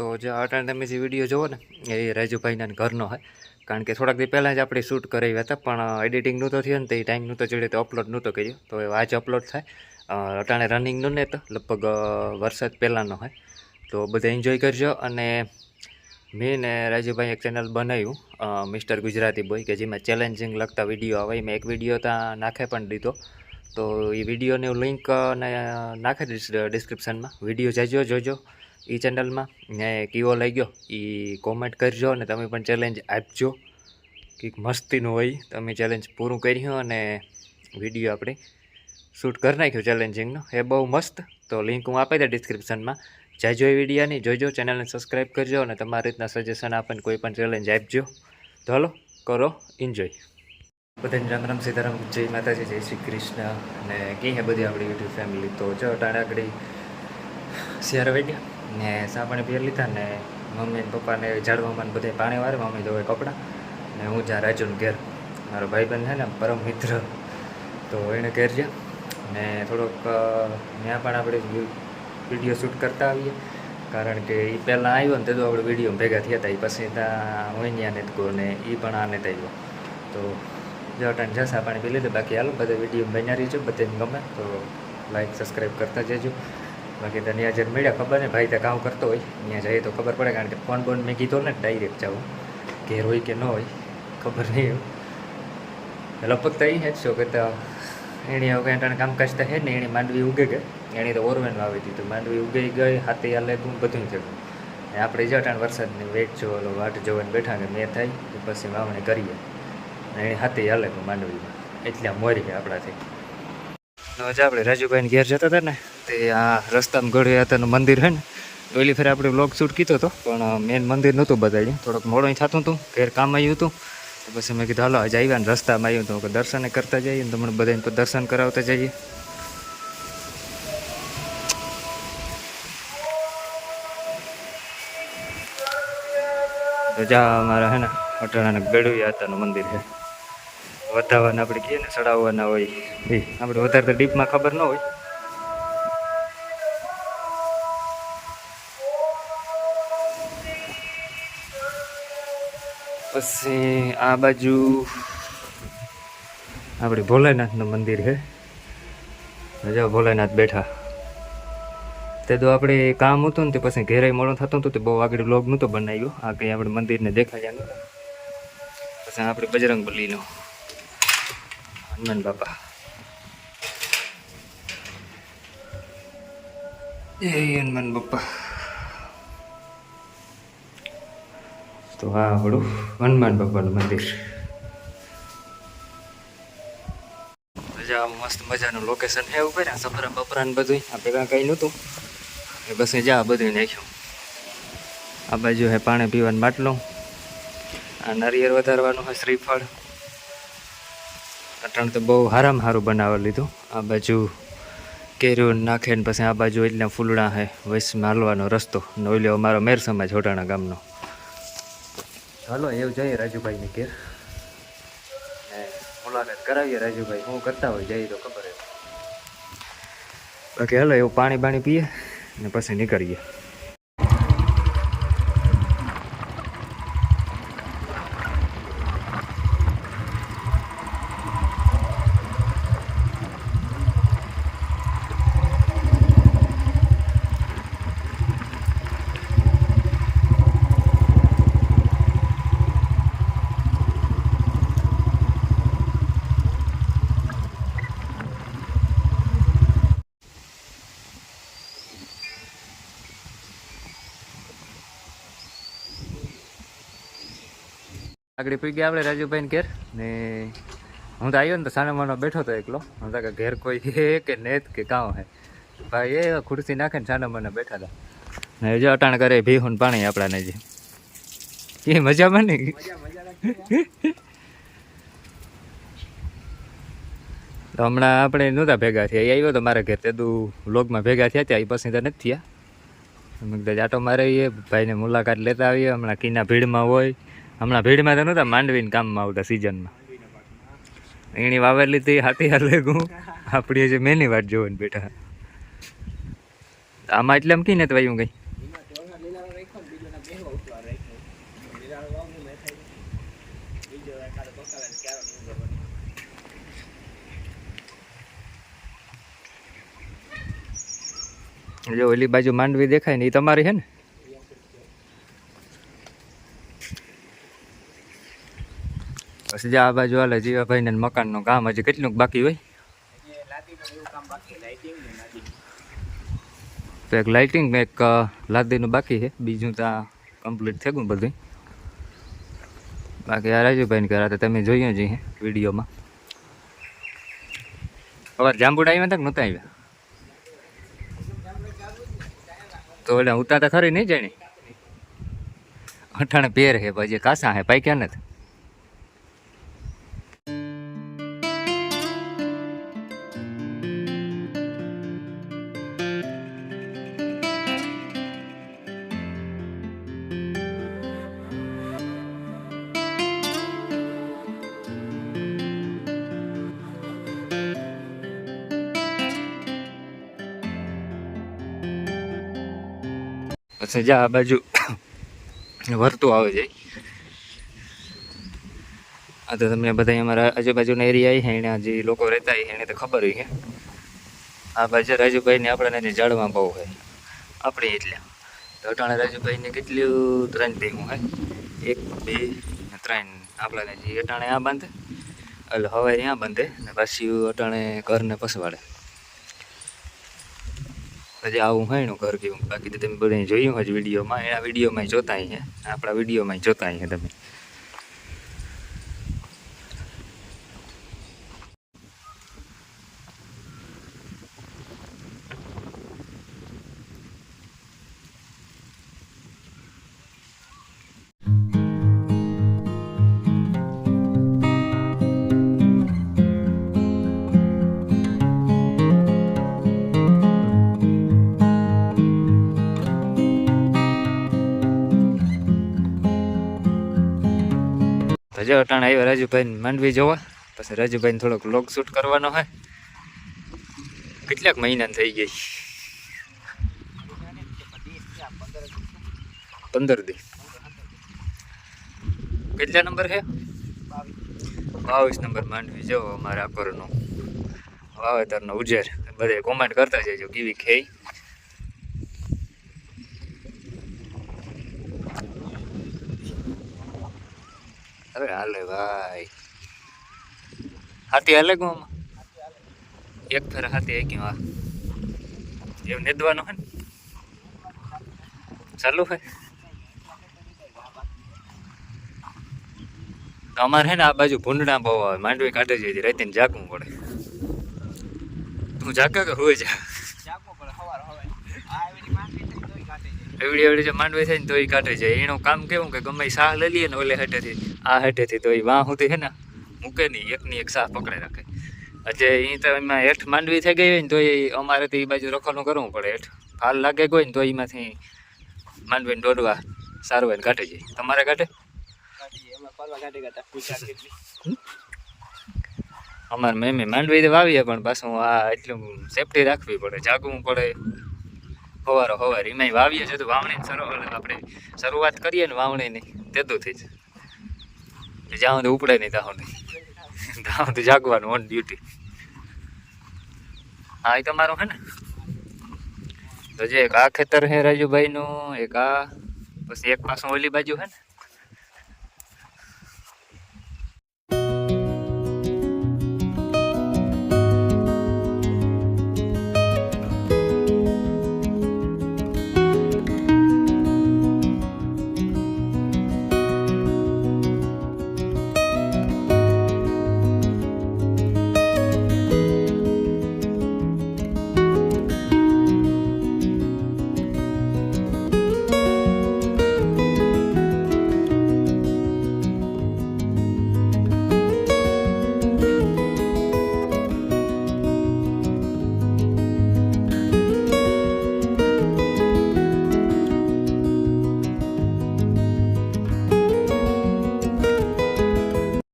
તો જે અટાણે તમે જે વીડિયો જોવો ને, એ રાજુભાઈના ઘરનો હોય. કારણ કે થોડાક દી પહેલાં જ આપણે શૂટ કરાવ્યા હતા, પણ એડિટિંગનું તો થયું ને, તો એ ટાઈમ નહોતો ચડ્યો તો અપલોડ નહોતો કર્યો. તો આજ અપલોડ થાય. અટાણે રનિંગનું ને તો, લગભગ વરસાદ પહેલાંનો હોય. તો બધા એન્જોય કરજો અને મેં ને રાજુભાઈ એક ચેનલ બનાવ્યું મિસ્ટર ગુજરાતી બોય કે જેમાં ચેલેન્જિંગ લગતા વીડિયો આવે. મેં એક વીડિયો ત્યાં નાખે પણ દીધો. તો એ વિડીયોની લિંક નાખી દઈશ ડિસ્ક્રિપ્શનમાં વીડિયો જાજો, જોજો. એ ચેનલમાં ને કેવો લાગ્યો એ કોમેન્ટ કરજો અને તમે પણ ચેલેન્જ આપજો. કંઈક મસ્તીનું હોય. તમે ચેલેન્જ પૂરું કર્યું અને વીડિયો આપણે શૂટ કરી નાખ્યું ચેલેન્જિંગનો એ બહુ મસ્ત. તો લિંક હું આપી દઉં ડિસ્ક્રિપ્શનમાં જાજો એ વિડીયાની જોજો ચેનલને સબસ્ક્રાઈબ કરજો અને તમારી રીતના સજેશન આપીને કોઈ પણ ચેલેન્જ આપજો. તો હલો, કરો એન્જોય બધાને રામ રામ સીતારામ જય માતાજી, જય શ્રી કૃષ્ણ. અને કઈ હે બધી આપણી યુટ્યુબ ફેમિલી તો જો ટાણાકડી આગળ. શિયાર વહી ગયા ને સા પીર લીધા ને મમ્મી પપ્પાને ઝાડવામાં બધે પાણી વારે મમ્મી ધોવે કપડાં ને હું જ્યાં રાજુન ઘેર. મારો ભાઈબંધ છે ને, પરમ મિત્ર. તો એને ઘેર જ્યાં ને થોડોક ત્યાં પણ આપણે વીડિયો શૂટ કરતા આવીએ. કારણ કે એ પહેલાં આવ્યો ને તે તો આપણે વીડિયો ભેગા થયા હતા એ પછી ત્યાં હોય ને ગયો ને એ પણ આને આવ્યો. તો જો ટાઈમ જસા પાણી પી લીધું, બાકી હાલો, બધા વીડિયો બનાવી રહીજો, બધાને ગમે તો લાઈક સબસ્ક્રાઈબ કરતા જજો. બાકી તો ત્યાં મળ્યા ખબર ને? ભાઈ ત્યાં કામ કરતો હોય. ત્યાં જઈએ તો ખબર પડે, કારણ કે ફોન બોન મેં કીધો ને ડાયરેક્ટ જાઉં. ઘેર હોય કે ન હોય, ખબર નહીં લગભગ તો એ જ છો, કે તો એની હવે કંઈ કામકાજ તો હે ને એણી માંડવી ઉગે કે એણી તો ઓરવેન વાવી દીધું. માંડવી ઉગી ગઈ, હાથે હાલે તું બધું થયું આપણે જો અટાણ વરસાદની વેટ જો ઓલો વાટ જોવાને બેઠા ને, મેં થાય પછી વાવણી કરીએ. એની હાથે હાલે માંડવીમાં. એટલે મોરી આપણાથી. આજે આપણે રાજુભાઈને ઘેર જતા હતા ને તે આ રસ્તામાં ગળે હતાનું મંદિર છે ને ઓલી ફેર આપણે બ્લોગ શૂટ કીધો હતો પણ મેન મંદિર નહોતું બતાવ્યું. થોડોક મોડો થતું હતું ઘેર કામ આવ્યું હતું. તો પછી મેં કીધું, હાલો, આજે આવ્યા ને રસ્તામાં આવ્યું તો દર્શન કરતા જઈએ ને તમને બધાને તો દર્શન કરાવતા જઈએ. તો જા અમારા હે ને, અટાણાના ગળુયા હતાનું મંદિર છે વધારવાના આપણે કહીએ ને, ચડાવવાના હોય. આપણે વધારે તો ડીપમાં ખબર ન હોય. પછી આ બાજુ આપણે ભોલેનાથનું મંદિર છે. જો ભોલેનાથ બેઠા. તે તો આપણે કામ હતું ને તે પછી ઘેરાઈ મળો થતું હતો તે બહુ આગળ લોગ નહોતો બનાવ્યો. આ કંઈ આપણે મંદિરને દેખાયા નહોતા પછી આપણે બજરંગ બલીનો. હનુમાન બાપા. એ હનુમાન બાપા. તો આ આપણું હનુમાન બાપાનું મંદિર. મજા, મસ્ત મજાનું લોકેશન છે ઉપર સફરા બપરા ને બધું આ ભેગા કંઈ નહોતું. એ બસ જા બધું નાખ્યું. આ બાજુ હે પાણી પીવાનું માટલું. આ નારિયેળ વધારવાનું હોય શ્રીફળ. અટાણ તો બહુ હારામ સારું બનાવી લીધું. આ બાજુ કેરીઓ નાખે ને પછી આ બાજુ એટલા ફૂલડા હે, વૈશ માલવાનો રસ્તો. ને ઓલ્યો અમારો મેર સમાજ હોટાણા ગામનો. હાલો, એવું જઈએ રાજુભાઈને ઘેર. ને મુલાકાત કરાવીએ રાજુભાઈ, હું કરતા હોય જઈએ તો ખબર બાકી હાલો, એવું પાણી બાણી પીએ ને પછી નીકળીએ. આગળ પી ગયા આપણે રાજુભાઈ ઘેર. ને હું તો આવ્યો ને તો સાનામાનો બેઠો હતો એકલો. હું કે ઘેર કોઈ હે કે નેત કે કાં હે. ભાઈ એ ખુરશી નાખે ને સાનો માનો બેઠા હતા ને જો અટાણ કરે ભીહું પાણી આપણાને જે. એ મજામાં ને તો હમણાં આપણે નહોતા ભેગા થયા. એ આવ્યો તો મારા ઘેર. તે દું લોગમાં ભેગા થયા ત્યાં, એ પછી તો નથી થયા. કીધું આટો મારે ભાઈને મુલાકાત લેતા આવીએ. હમણાં કીના ભીડમાં હોય. હમણાં ભીડમાં તો નહોતા માંડવીને કામમાં આવતા સિઝનમાં. એની વાવેલી હતી હાથી હાલે હું આપણી હજી મેની વાટ જોઈને બેઠા. આમાં એટલે એમ કહીને તો વાયું હું કરવાનો જો ઓલી બાજુ માંડવી દેખાય ને એ તમારી છે ને? પછી આ બાજુ હાલે જીવાભાઈ ને મકાનનું કામ હજી કેટલું બાકી હોય? તો એક લાઇટિંગ એક લાદીનું બાકી છે. બીજું તો કમ્પ્લીટ થઈ ગયું બધું. બાકી આ રાજુભાઈને કર્યા તમે જોઈએ જ વિડીયોમાં. હવે જાંબુડા આવ્યા હતા કે નહોતા આવ્યા? તો એટલે ઉતા તો ખરી નહીં જાણી? અઠાણે પેર હે પછી કાસા હે પાઈ ક્યાં નથી. પછી જા આ બાજુ વરતું આવે છે. આ તો તમને બધા અમારા આજુબાજુના એરિયા છે એને જે લોકો રહેતા હોય એને તો ખબર હોય કે આ બાજુ રાજુભાઈને આપણે ને જળમાં બહુ હોય. આપણે એટલે. તો અટાણે રાજુભાઈને કેટલું ત્રણ ભેગું હોય? એક, બે, ત્રણ. આપણાને જે અટાણે આ બાંધે. એટલે હવે અહીંયા બાંધે. ને પાછી અટાણે ઘરને પસવાડે હજી આવું હોય ને ઘર કેવું બાકી તો તમે બધા જોયું હોય વિડીયોમાં. એના વિડીયોમાં જોતા અહીંયા આપણા વિડીયોમાં જોતા અહીંયા તમે. જો અટાણે આવ્યા રાજુભાઈ માંડવી જોવા. પછી રાજુભાઈને થોડોક લોગ શૂટ કરવાનો હોય. કેટલાક મહિના થઈ ગઈ. પંદર દી. કેટલા નંબર છે? બાવીસ નંબર માંડવી જો અમારા અકોરનો વાવેતરનો ઉજેર. બધે કોમેન્ટ કરતા જજો કેવી ખેઈ. અરે હાલે ભાઈ. હાથી હાલે ગો એક ફેર હાથી આવી ગયો એમ નેદવાનો હે ચાલુ હે અમારે હે ને આ બાજુ ભૂંડણા બહુ આવે. માંડવી કાઢે જઈ રાતે જાગવું પડે. તું જાગે કે હોય જા જાગવો પડે સવાર હવે આ એવી માંડવી થઈ તોય કાઢે છે એવડી એવડી જે માંડવી થાય ને તો એ કાઢે છે. એનું કામ કેવું કે ગમે શાહ લઈ લઈએ ને ઓલે હેઠેથી, આ હેઠેથી તો એ વાં સુધી હે ને મૂકે નહીં એકની એક સાહ પકડે રાખે. એટલે એ તો એમાં હેઠ માંડવી થઈ ગઈ હોય ને તો એ અમારે તો એ બાજુ રખવાનું કરવું પડે હેઠ. ફાલ લાગે કોઈ ને તો એમાંથી માંડવીને દોડવા સારું હોય ને કાઢે જાય તમારે કાઢે? અમારે મેં માંડવી તો વાવીએ પણ પાછું આ એટલું સેફટી રાખવી પડે, જાગવું પડે. સવારો સવાર એમાંય વાવીએ છે તો વાવણી શરૂ આપણે શરૂઆત કરીએ ને વાવણીની તેદુંથી જ જ્યાં. તો ઉપડે નહીં ત્યાં નહીં ત્યાં તો જાગવાનું ઓન ડ્યુટી હા એ તમારું હે ને? તો જે એક આ ખેતર છે રાજુભાઈનું, એક આ, પછી એક પાછું ઓલી બાજુ હે ને?